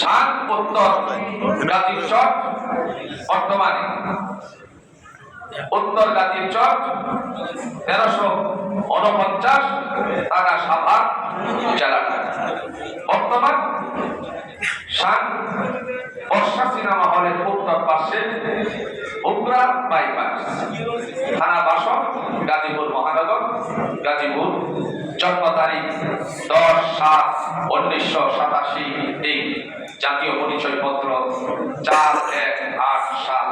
সাত উত্তর। গাজীর চট বর্তমানে। উত্তর গাজীর চট তেরোশো উনপঞ্চাশ টাকা সাভার জেলাটা বর্তমান সাত বর্ষা সিনেমা হলের উত্তর পাশে উগ্রা বাইপাস। থানা বাসন গাজীপুর মহানগর, গাজীপুর জন্ম সাত, উনিশশো সাতাশি এই জাতীয় পরিচয়পত্র চার এক আট সাত,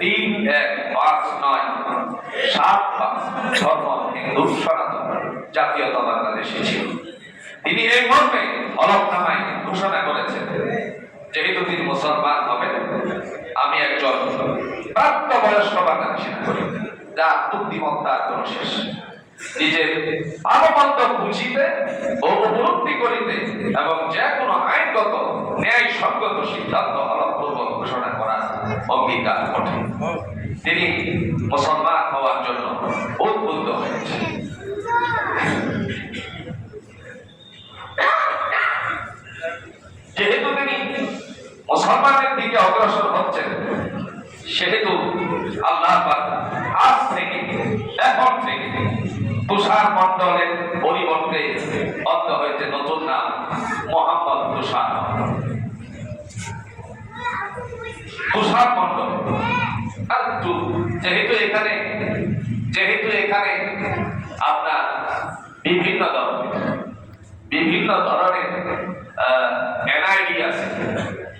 তিন এক পাঁচ নয়, সাত পাঁচ, ধর্ম হিন্দু সনাতন জাতীয়তা বাংলাদেশে ছিল তিনি এই মর্মে হলফনামায় ঘোষণা করেছেন, যেহেতু তিনি মুসলমান হবেন, আমি একজন প্রাপ্তবয়স্ক বাংলাদেশী নাগরিক যা বুদ্ধিমত্তার কোন শেষ। নিজের বুঝিতে ও উপলব্ধি করিতে এবং যে কোনো আইনগত ন্যায়সঙ্গত সিদ্ধান্ত হলপূর্বক ঘোষণা অঙ্গীকার তিনি মুসলমান হওয়ার জন্য উদ্বুদ্ধ যেহেতু তিনি মুসলমানের দিকে অগ্রসর হচ্ছেন, সেহেতু আল্লাহ আজ থেকে এখন থেকে তুষার মন্ডলের পরিবর্তে অন্ত হয়েছে নতুন নাম, মোহাম্মদ তুষার। তুষার মন্ডল আর যেহেতু এখানে যেহেতু এখানে আপনার বিভিন্ন ধরনের বিভিন্ন ধরনের এনআইডি আছে,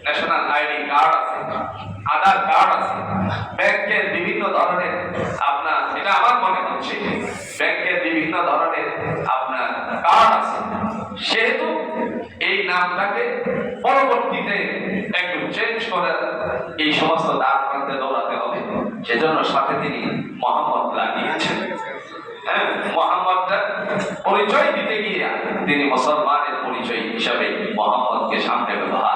ন্যাশনাল আইডি কার্ড আছে, আধার কার্ড আছে, ব্যাংকের বিভিন্ন ধরনের, আপনার, এটা আমার মনে হচ্ছে বিভিন্ন ধরনের আপনার কার্ড আছে। সেহেতু এই নামটাকে পরবর্তীতে একটু চেঞ্জ করে এই সমস্ত দ্বার প্রান্তে দৌড়াতে হবে। সেজন্য সাথে তিনি মোহাম্মদ লাগিয়েছেন হ্যাঁ মোহাম্মদটা পরিচয় দিতে গিয়ে তিনি মুসলমানের পরিচয় হিসাবে মোহাম্মদকে সামনে ব্যবহার